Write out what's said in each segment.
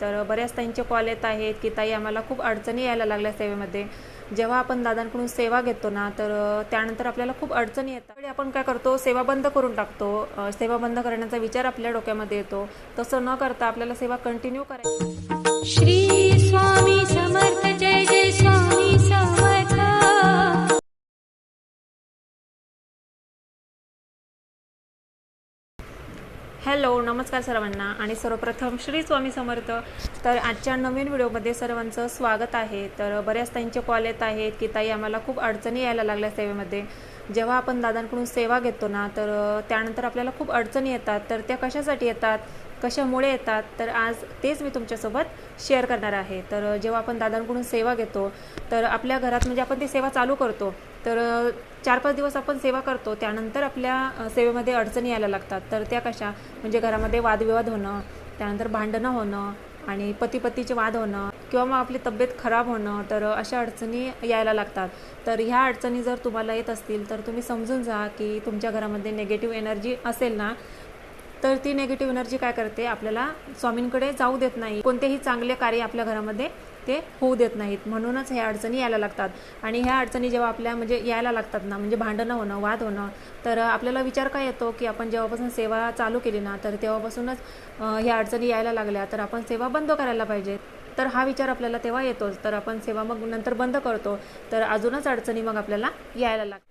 तर बऱ्याच त्यांचे कॉल येत आहेत की ताई आम्हाला खूप अडचणी यायला लागल्या सेवेमध्ये. जेव्हा आपण दादांकडून सेवा घेतो ना तर त्यानंतर आपल्याला खूप अडचणी येतात. आपण काय करतो सेवा बंद करून टाकतो. सेवा बंद करण्याचा विचार आपल्या डोक्यामध्ये येतो. तसं न करता आपल्याला सेवा कंटिन्यू करायची. श्री स्वामी हॅलो नमस्कार सर्वांना. आणि सर्वप्रथम श्री स्वामी समर्थ. तर आजच्या नवीन व्हिडिओमध्ये सर्वांचं स्वागत आहे. तर बऱ्याच ताईंचे कॉल येत आहेत की ताई आम्हाला खूप अडचणी यायला लागल्या सेवेमध्ये. जेव्हा आपण दादांकडून सेवा घेतो ना तर त्यानंतर आपल्याला खूप अडचणी येतात. तर त्या कशासाठी येतात? कशामुळे येतात? तर आज तेच मी तुमच्यासोबत शेअर करणार आहे. तर जेव्हा आपण दादांकडून सेवा घेतो तर आपल्या घरात म्हणजे आपण ती सेवा चालू करतो. तर चार पाच दिवस आपण सेवा करतो त्यानंतर आपल्या सेवेमध्ये अडचणी यायला लागतात. तर त्या कशा? म्हणजे घरामध्ये वादविवाद होणं त्यानंतर भांडणं होणं आणि पती पतीचे वाद होणं किंवा मग आपली तब्येत खराब होणं तर अशा अडचणी यायला लागतात. तर ह्या अडचणी जर तुम्हाला येत असतील तर तुम्ही समजून जा की तुमच्या घरामध्ये निगेटिव्ह एनर्जी असेल ना तर ती नेगेटिव्ह एनर्जी काय करते? आपल्याला स्वामींकडे जाऊ देत नाही. कोणतेही चांगले कार्य आपल्या घरामध्ये ते होऊ देत नाहीत. म्हणूनच ह्या अडचणी यायला लागतात. आणि ह्या अडचणी जेव्हा आपल्या म्हणजे यायला लागतात ना म्हणजे भांडणं होणं वाद होणं तर आपल्याला विचार काय येतो की आपण जेव्हापासून सेवा चालू केली ना तर तेव्हापासूनच ह्या अडचणी यायला लागल्या तर आपण सेवा बंद करायला पाहिजे. तर हा विचार आपल्याला तेव्हा येतोच. तर आपण सेवा मग नंतर बंद करतो. तर अजूनच अडचणी मग आपल्याला यायला लागतात.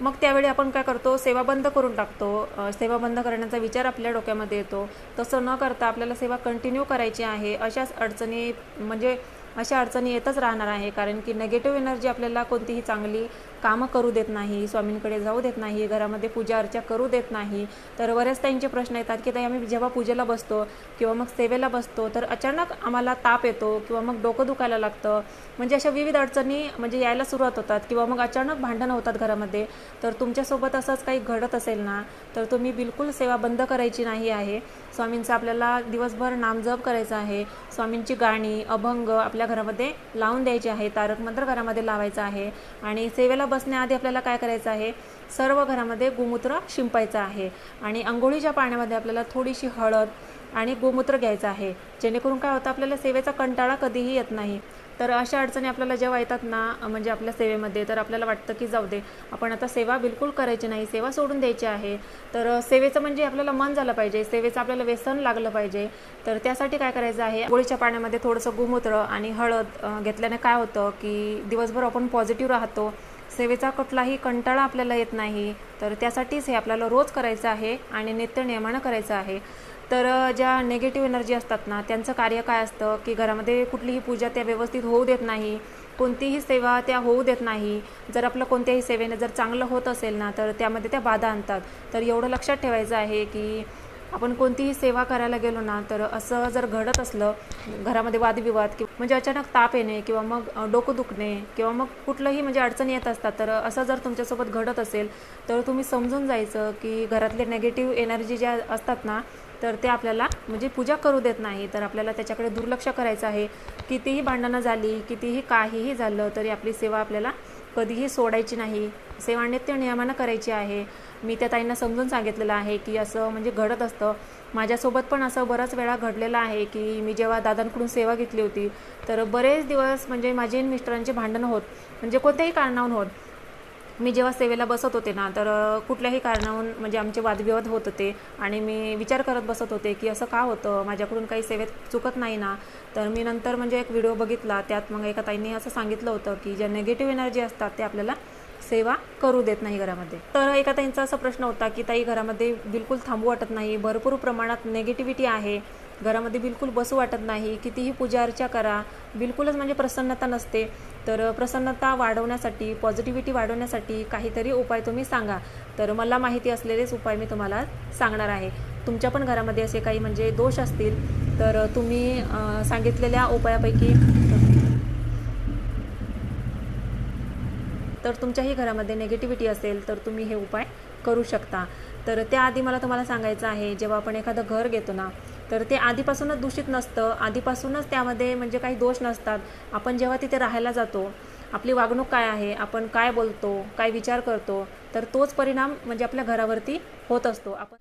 मग त्यावेळी आपण काय करतो? सेवा बंद करून टाकतो. सेवा बंद करण्याचा विचार आपल्या डोक्यामध्ये येतो. तसं न करता आपल्याला सेवा कंटिन्यू करायची आहे अशाच अडचणी म्हणजे अशा अडचणी येतच राहणार आहे. कारण की नेगेटिव्ह एनर्जी आपल्याला कोणतीही चांगली कामं करू देत नाही स्वामींकडे जाऊ देत नाही घरामध्ये पूजा अर्चा करू देत नाही. तर बरेच त्यांचे प्रश्न येतात की ताई आम्ही जेव्हा पूजेला बसतो किंवा मग सेवेला बसतो तर अचानक आम्हाला ताप येतो किंवा मग डोकं दुखायला लागतं. म्हणजे अशा विविध अडचणी म्हणजे यायला सुरुवात होतात किंवा मग अचानक भांडणं होतात घरामध्ये. तर तुमच्यासोबत असंच काही घडत असेल ना तर तुम्ही बिलकुल सेवा बंद करायची नाही आहे. स्वामींचं आपल्याला दिवसभर नामजप करायचं आहे. स्वामींची गाणी अभंग आपल्या घरामध्ये लावून द्यायची आहे तारक मंत्र घरामध्ये लावायचं आहे. आणि सेवेला बसण्याआधी आपल्याला काय करायचं आहे? सर्व घरामध्ये गोमूत्र शिंपायचं आहे. आणि आंघोळीच्या पाण्यामध्ये आपल्याला थोडीशी हळद आणि गोमूत्र घ्यायचं आहे. जेणेकरून काय होतं आपल्याला सेवेचा कंटाळा कधीही येत नाही. तर अशा अडचणी आपल्याला जेव्हा येतात ना म्हणजे आपल्या सेवेमध्ये तर आपल्याला वाटतं की जाऊ दे आपण आता सेवा बिलकुल करायची नाही सेवा सोडून द्यायची आहे. तर सेवेचं म्हणजे आपल्याला मन झालं पाहिजे सेवेचं आपल्याला व्यसन लागलं पाहिजे. तर त्यासाठी काय करायचं आहे? गोळीच्या पाण्यामध्ये थोडंसं गोमूत्र आणि हळद घेतल्याने काय होतं की दिवसभर आपण पॉझिटिव्ह राहतो. सेवेचा कुठलाही कंटाळा आपल्याला येत नाही. तर त्यासाठीच हे आपल्याला रोज करायचं आहे आणि नित्य नियमानं करायचं आहे. तर ज्या नेगेटिव्ह एनर्जी असतात ना त्यांचं कार्य काय असतं? की घरामध्ये कुठलीही पूजा त्या व्यवस्थित होऊ देत नाही. कोणतीही सेवा त्या होऊ देत नाही. जर आपलं कोणत्याही सेवेने जर चांगलं होत असेल ना तर त्यामध्ये त्या बाधा आणतात. तर एवढं लक्षात ठेवायचं आहे की आपण कोणतीही सेवा करायला गेलो ना तर असं जर घडत असलं घरामध्ये वादविवाद किंवा म्हणजे अचानक ताप येणे किंवा मग डोकं दुखणे किंवा मग कुठलंही म्हणजे अडचणी येत असतात तर असं जर तुमच्यासोबत घडत असेल तर तुम्ही समजून जायचं की घरातले नेगेटिव्ह एनर्जी ज्या असतात ना तर ते आपल्याला म्हणजे पूजा करू देत नाही. तर आपल्याला त्याच्याकडे दुर्लक्ष करायचं आहे. कितीही भांडणं झाली कितीही काहीही झालं तरी आपली सेवा आपल्याला कधीही सोडायची नाही. सेवा नित्य नियमानं करायची आहे. मी त्या ताईंना समजून सांगितलेलं आहे की असं म्हणजे घडत असतं. माझ्यासोबत पण असं बराच वेळा घडलेलं आहे की मी जेव्हा दादांकडून सेवा घेतली होती तर बरेच दिवस म्हणजे माझे मिस्टरांचे भांडणं होत म्हणजे कोणत्याही कारणाहून होत. मी जेव्हा सेवेला बसत होते ना तर कुठल्याही कारणाहून म्हणजे आमचे वादविवाद होत होते आणि मी विचार करत बसत होते की असं का होतं? माझ्याकडून काही सेवेत चुकत नाही ना? तर मी नंतर म्हणजे एक व्हिडिओ बघितला त्यात मग एका ताईंनी असं सांगितलं होतं की ज्या नेगेटिव्ह एनर्जी असतात ते आपल्याला सेवा करू देत नाही घरामध्ये. तर एका ताईंचा असा प्रश्न होता की ताई घरामध्ये बिलकुल थांबू वाटत नाही. भरपूर प्रमाणात नेगेटिव्हिटी आहे. घरामध्ये बिलकुल बसू वाटत नाही. कितीही पूजा अर्चा करा. बिलकुलच म्हणजे प्रसन्नता नसते. तर प्रसन्नता वाढवण्यासाठी पॉझिटिव्हिटी वाढवण्यासाठी काहीतरी उपाय तुम्ही सांगा. तर मला माहिती असलेलेच उपाय मी तुम्हाला सांगणार आहे. तुमच्या पण घरामध्ये असे काही म्हणजे दोष असतील तर तुम्ही सांगितलेल्या उपायापैकी तर तुमच्याही घरामध्ये नेगेटिव्हिटी असेल तर तुम्ही हे उपाय करू शकता. तर त्याआधी मला तुम्हाला सांगायचं आहे जेव्हा आपण एखादं घर घेतो ना तर ते आधीपासूनच दूषित नसतं. आधीपासूनच त्यामध्ये म्हणजे काही दोष नसतात. आपण जेव्हा तिथे राहायला जातो आपली वागणूक काय आहे आपण काय बोलतो काय विचार करतो तर तोच परिणाम म्हणजे आपल्या घरावरती होत असतो. आपण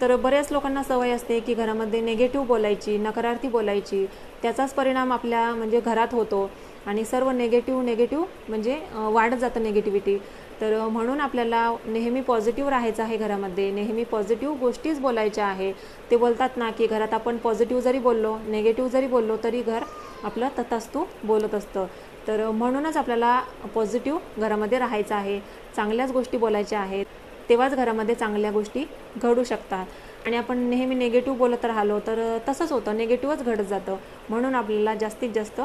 तर बऱ्याच लोकांना सवय असते की घरामध्ये निगेटिव्ह बोलायची नकारार्थी बोलायची. त्याचाच परिणाम आपल्या म्हणजे घरात होतो. आणि सर्व नेगेटिव्ह नेगेटिव्ह म्हणजे वाढत जातं नेगेटिव्हिटी तर म्हणून आपल्याला नेहमी पॉझिटिव्ह राहायचं आहे घरामध्ये. नेहमी पॉझिटिव्ह गोष्टीच बोलायच्या आहे. ते बोलतात ना की घरात आपण पॉझिटिव्ह जरी बोललो नेगेटिव्ह जरी बोललो तरी घर आपलं तथास्तू बोलत असतं. तर म्हणूनच आपल्याला पॉझिटिव्ह घरामध्ये राहायचं आहे. चांगल्याच गोष्टी बोलायच्या आहेत. तेव्हाच घरामध्ये चांगल्या गोष्टी घडू शकतात. आणि आपण नेहमी निगेटिव्ह बोलत राहिलो तर तसंच होतं. निगेटिव्हच घडत जातं. म्हणून आपल्याला जास्तीत जास्त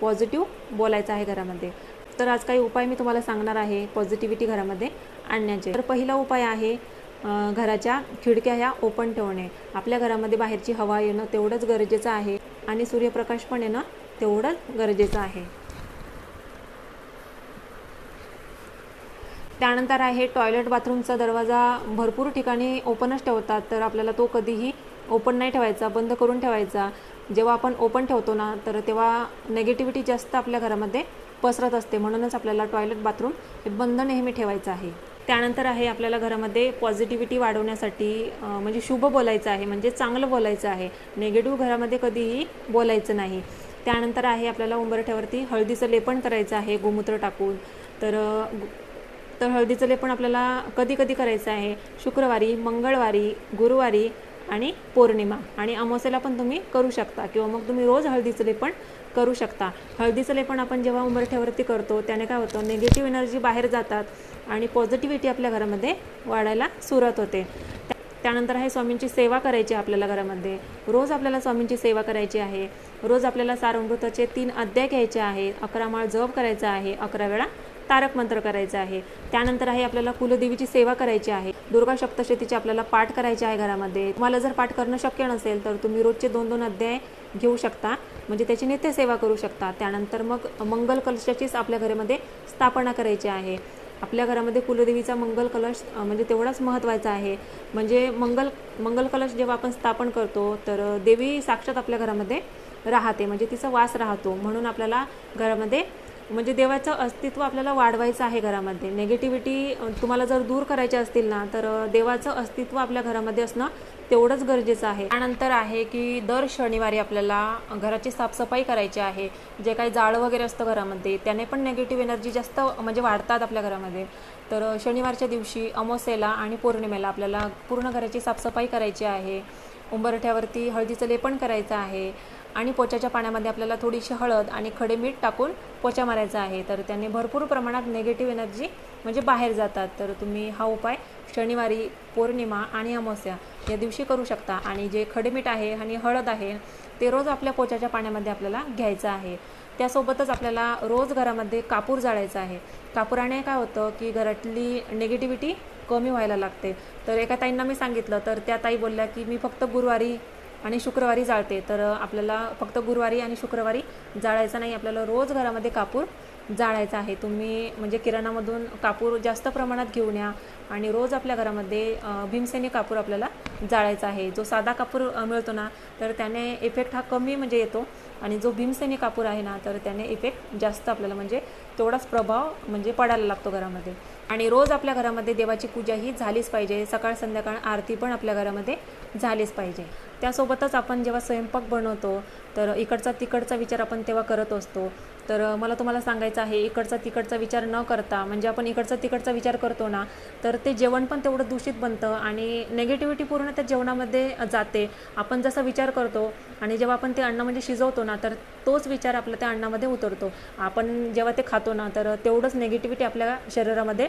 पॉझिटिव्ह बोलायचं आहे घरामध्ये. तर आज काही उपाय मी तुम्हाला सांगणार आहे पॉझिटिव्हिटी घरामध्ये आणण्याचे. तर पहिला उपाय आहे घराच्या खिडक्या ह्या ओपन ठेवणे. आपल्या घरामध्ये बाहेरची हवा येणं तेवढंच गरजेचं आहे आणि सूर्यप्रकाश पण येणं तेवढंच गरजेचं आहे. त्यानंतर आहे टॉयलेट बाथरूमचा दरवाजा भरपूर ठिकाणी ओपनच ठेवतात तर आपल्याला तो कधीही ओपन नाही ठेवायचा बंद करून ठेवायचा. जेव्हा आपण ओपन ठेवतो ना तर तेव्हा नेगेटिव्हिटी जास्त आपल्या घरामध्ये पसरत असते. म्हणूनच आपल्याला टॉयलेट बाथरूम हे बंद नेहमी ठेवायचं आहे. त्यानंतर आहे आपल्याला घरामध्ये पॉझिटिव्हिटी वाढवण्यासाठी म्हणजे शुभ बोलायचं आहे म्हणजे चांगलं बोलायचं आहे. नेगेटिव्ह घरामध्ये कधीही बोलायचं नाही. त्यानंतर आहे आपल्याला उंबरठ्यावरती हळदीचं लेपन करायचं आहे गोमूत्र टाकून. तर तर हळदीचं लेपन आपल्याला कधी कधी करायचं आहे? शुक्रवारी मंगळवारी गुरुवारी आणि पौर्णिमा. आणि अमावस्येला पण तुम्ही करू शकता किंवा मग तुम्ही रोज हळदीचं लेपन करू शकता. हळदीचं लेपन आपण जेव्हा उंबरठ्यावरती करतो त्याने काय होतं? निगेटिव्ह एनर्जी बाहेर जातात आणि पॉझिटिव्हिटी आपल्या घरामध्ये वाढायला सुरुवात होते. त्यानंतर आहे स्वामींची सेवा करायची आहे आपल्याला घरामध्ये. रोज आपल्याला स्वामींची सेवा करायची आहे. रोज आपल्याला सारमृताचे तीन अध्याय घ्यायचे आहे अकरा माळ जप करायचा आहे. अकरा वेळा तारक मंत्र करायचा आहे. त्यानंतर आहे आपल्याला कुलदेवीची सेवा करायची आहे. दुर्गा सप्तशतीचे आपल्याला पाठ करायचे आहे घरामध्ये. तुम्हाला जर पाठ करणं शक्य नसेल तर तुम्ही रोजचे दोन दोन अध्याय घेऊ शकता. म्हणजे त्याची नित्य सेवा करू शकता. त्यानंतर मग मंगल कलशाचीच आपल्या घरामध्ये स्थापना करायची आहे. आपल्या घरामध्ये कुलदेवीचा मंगल कलश म्हणजे तेवढाच महत्त्वाचा आहे. म्हणजे मंगल मंगल कलश जेव्हा आपण स्थापन करतो तर देवी साक्षात आपल्या घरामध्ये राहते. म्हणजे तिचा वास राहतो. म्हणून आपल्याला घरामध्ये म्हणजे देवाचं अस्तित्व आपल्याला वाढवायचं आहे घरामध्ये. नेगेटिव्हिटी तुम्हाला जर दूर करायचे असतील ना तर देवाचं अस्तित्व आपल्या घरामध्ये असणं तेवढंच गरजेचं आहे. त्यानंतर आहे की दर शनिवारी आपल्याला घराची साफसफाई करायची आहे. जे काही जाळं वगैरे असतं घरामध्ये त्याने पण नेगेटिव्ह एनर्जी जास्त म्हणजे वाढतात आपल्या घरामध्ये. तर शनिवारच्या दिवशी अमावस्येला आणि पौर्णिमेला आपल्याला पूर्ण घराची साफसफाई करायची आहे. उंबरठ्यावरती हळदीचं लेपन करायचं आहे. आणि पोच्याच्या पाण्यामध्ये आपल्याला थोडीशी हळद आणि खडे मीठ टाकून पोचा मारायचा आहे. तर त्याने भरपूर प्रमाणात नेगेटिव्ह एनर्जी म्हणजे बाहेर जातात. तर तुम्ही हा उपाय शनिवारी पौर्णिमा आणि अमावस्या या दिवशी करू शकता. आणि जे खडे मीठ आहे आणि हळद आहे ते रोज आपल्या पोच्याच्या पाण्यामध्ये आपल्याला घ्यायचं आहे. त्यासोबतच आपल्याला रोज घरामध्ये कापूर जाळायचा आहे. कापुराने काय होतं की घरातली निगेटिव्हिटी कमी व्हायला लागते. तर एका ताईंना मी सांगितलं तर त्या ताई बोलल्या की मी फक्त गुरुवारी आणि शुक्रवारी जाळते. तर आपल्याला फक्त गुरुवारी आणि शुक्रवारी जाळायचं नाही. आपल्याला रोज घरामध्ये कापूर जाळायचा आहे. तुम्ही म्हणजे किराणामधून कापूर जास्त प्रमाणात घेऊन या आणि रोज आपल्या घरामध्ये भीमसेनी कापूर आपल्याला जाळायचा आहे. जो साधा कापूर मिळतो ना तर त्याने इफेक्ट हा कमी म्हणजे येतो आणि जो भीमसेनी कापूर आहे ना तर त्याने इफेक्ट जास्त आपल्याला म्हणजे तेवढाच प्रभाव म्हणजे पडायला लागतो घरामध्ये. आणि रोज आपल्या घरामध्ये देवाची पूजा ही झालीच पाहिजे. सकाळ संध्याकाळ आरती पण आपल्या घरामध्ये झालीच पाहिजे. त्यासोबतच आपण जेव्हा स्वयंपाक बनवतो तर इकडचा तिकडचा विचार आपण तेव्हा करत असतो. तर मला तुम्हाला सांगायचं आहे इकडचा तिकडचा विचार न करता म्हणजे आपण इकडचा तिकडचा विचार करतो ना तर ते जेवण पण तेवढं दूषित बनतं आणि नेगेटिव्हिटी पूर्ण त्या जेवणामध्ये जाते. आपण जसा विचार करतो आणि जेव्हा आपण ते अन्न म्हणजे शिजवतो ना तर तोच विचार आपला त्या अन्नामध्ये उतरतो. आपण जेव्हा ते खातो ना तर तेवढंच नेगेटिव्हिटी आपल्या शरीरामध्ये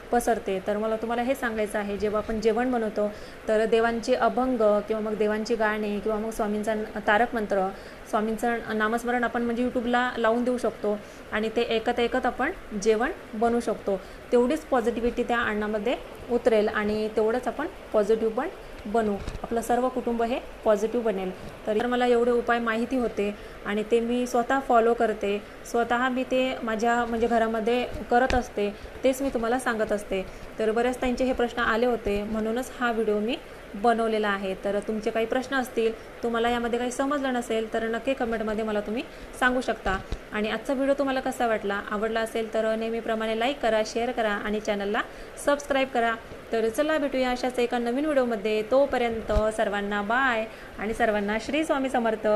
पसरते. तर मला तुम्हाला हे सांगायचं आहे जेव्हा आपण जेवण बनवतो तर देवांचे अभंग किंवा मग देवांची गाणी किंवा मग स्वामींचा तारक मंत्र स्वामींचं नामस्मरण आपण म्हणजे यूट्यूबला लावून देऊ शकतो आणि ते ऐकत ऐकत आपण जेवण बनवू शकतो. तेवढीच पॉझिटिव्हिटी त्या अन्नामध्ये उतरेल आणि तेवढंच आपण पॉझिटिव्ह पण बनू. आपलं सर्व कुटुंब हे पॉझिटिव्ह बनेल. तर मला एवढे उपाय माहिती होते आणि ते मी स्वतः फॉलो करते. स्वतः मी ते माझ्या म्हणजे घरामध्ये करत असते तेच मी तुम्हाला सांगत असते. तर बऱ्याच त्यांचे हे प्रश्न आले होते. म्हणूनच हा व्हिडिओ मी बनवलेला आहे. तर तुमचे काही प्रश्न असतील तुम्हाला यामध्ये काही समजलं नसेल तर नक्की कमेंटमध्ये मला तुम्ही सांगू शकता. आणि आजचा व्हिडिओ तुम्हाला कसा वाटला आवडला असेल तर नेहमीप्रमाणे लाईक करा शेअर करा आणि चॅनलला सबस्क्राईब करा. तर चला भेटूया अशाच एका नवीन व्हिडिओमध्ये. तोपर्यंत सर्वांना बाय आणि सर्वांना श्री स्वामी समर्थ.